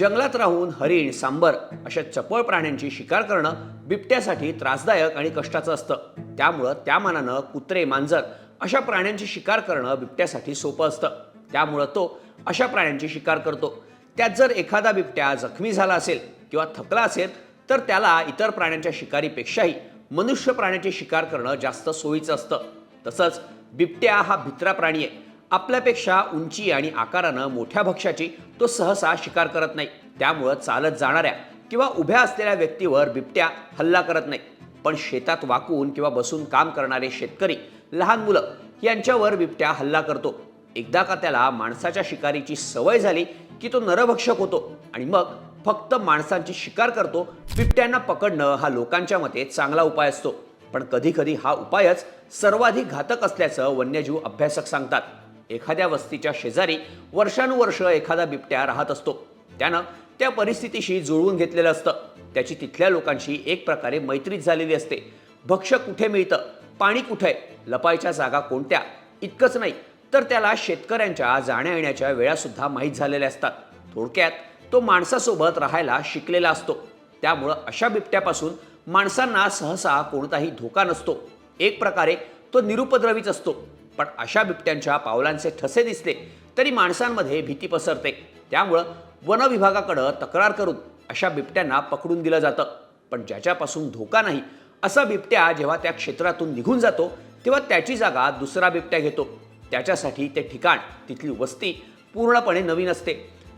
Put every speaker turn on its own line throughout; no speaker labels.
जंगलात राहून हरिण सांबर अशा चपळ प्राण्यांची शिकार करणं बिबट्यासाठी त्रासदायक आणि कष्टाचं असतं. त्यामुळं त्या मानानं कुत्रे मांजर अशा प्राण्यांची शिकार करणं बिबट्यासाठी सोपं असतं. त्यामुळं तो अशा प्राण्यांची शिकार करतो. त्यात जर एखादा बिबट्या जखमी झाला असेल किंवा थकला असेल तर त्याला इतर प्राण्यांच्या शिकारीपेक्षाही मनुष्य प्राण्याची शिकार करणं जास्त सोयीचं असतं. तसंच बिबट्या हा भित्रा प्राणी आहे. आपल्यापेक्षा उंची आणि आकारानं मोठ्या भक्ष्याची तो सहसा शिकार करत नाही. त्यामुळं चालत जाणाऱ्या किंवा उभ्या असलेल्या व्यक्तीवर बिबट्या हल्ला करत नाही. पण शेतात वाकून किंवा बसून काम करणारे शेतकरी लहान मुलं यांच्यावर बिबट्या हल्ला करतो. एकदा का त्याला माणसाच्या शिकारीची सवय झाली की तो नरभक्षक होतो आणि मग फक्त माणसांची शिकार करतो बिबट्यांना पकडणं हा लोकांच्या मते चांगला उपाय असतो. पण कधी कधी हा उपायच सर्वाधिक घातक असल्याचं वन्यजीव अभ्यासक सांगतात. एखाद्या वस्तीच्या शेजारी वर्षानुवर्ष एखादा बिबट्या राहत असतो. त्यानं त्या परिस्थितीशी जुळवून घेतलेलं असतं. त्याची तिथल्या लोकांशी एक प्रकारे मैत्रीच झालेली असते. भक्ष्य कुठे मिळतं? पाणी कुठे? आहे लपायच्या जागा कोणत्या? इतकंच नाही तर त्याला शेतकऱ्यांच्या जाण्या येण्याच्या वेळासुद्धा माहीत झालेल्या असतात. थोडक्यात तो माणसासोबत राहायला शिकलेला असतो. त्यामुळं अशा बिबट्यापासून माणसांना सहसा कोणताही धोका नसतो. एक प्रकारे तो निरुपद्रवीच असतो. पण अशा बिबट्यांच्या पावलांचे ठसे दिसले तरी माणसांमध्ये भीती पसरते. त्यामुळं वन विभागाकडं तक्रार करून अशा बिबट्यांना पकडून दिलं जातं. पण ज्याच्यापासून धोका नाही असा बिबट्या जेव्हा त्या क्षेत्रातून निघून जातो तेव्हा त्याची जागा दुसरा बिबट्या घेतो. त्याच्यासाठी ते ठिकाण तिथली वस्ती पूर्णपणे नवीन असते.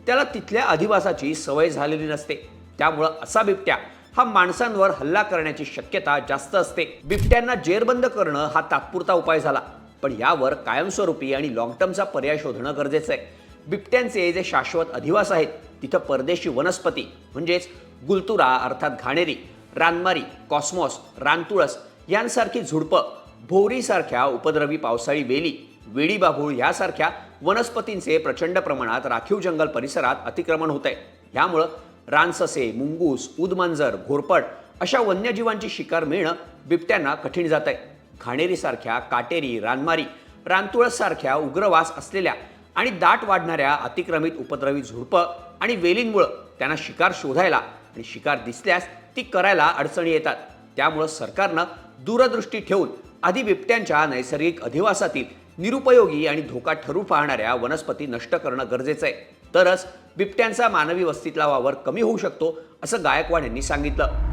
त्याला तिथल्या अधिवासाची सवय झालेली नसते. त्यामुळं असा बिबट्या हा माणसांवर हल्ला करण्याची शक्यता जास्त असते. बिबट्यांना जेरबंद करणं हा तात्पुरता उपाय झाला. पण यावर कायमस्वरूपी आणि लॉंग टर्मचा पर्याय शोधणं गरजेचं आहे. बिबट्यांचे जे शाश्वत अधिवास आहेत तिथं परदेशी वनस्पती म्हणजेच गुलतुरा अर्थात घाणेरी रानमारी कॉस्मॉस रानतुळस यांसारखी झुडपं भोवरीसारख्या उपद्रवी पावसाळी वेली वेडीबाभूळ यासारख्या वनस्पतींचे प्रचंड प्रमाणात राखीव जंगल परिसरात अतिक्रमण होत आहे यामुळं रानससे मुंगूस उदमांजर घोरपड अशा वन्यजीवांची शिकार मिळणं बिबट्यांना कठीण जात आहे घाणेरीसारख्या काटेरी रानमारी रानतुळससारख्या उग्रवास असलेल्या आणि दाट वाढणाऱ्या अतिक्रमित उपद्रवी झुडपं आणि वेलींमुळं त्यांना शिकार शोधायला आणि शिकार दिसल्यास ती करायला अडचणी येतात. त्यामुळं सरकारनं दूरदृष्टी ठेवून आधी बिबट्यांच्या नैसर्गिक अधिवासातील निरुपयोगी आणि धोका ठरू पाहणाऱ्या वनस्पती नष्ट करणं गरजेचं आहे. तरच बिबट्यांचा मानवी वस्तीतला वावर कमी होऊ शकतो असं गायकवाड यांनी सांगितलं.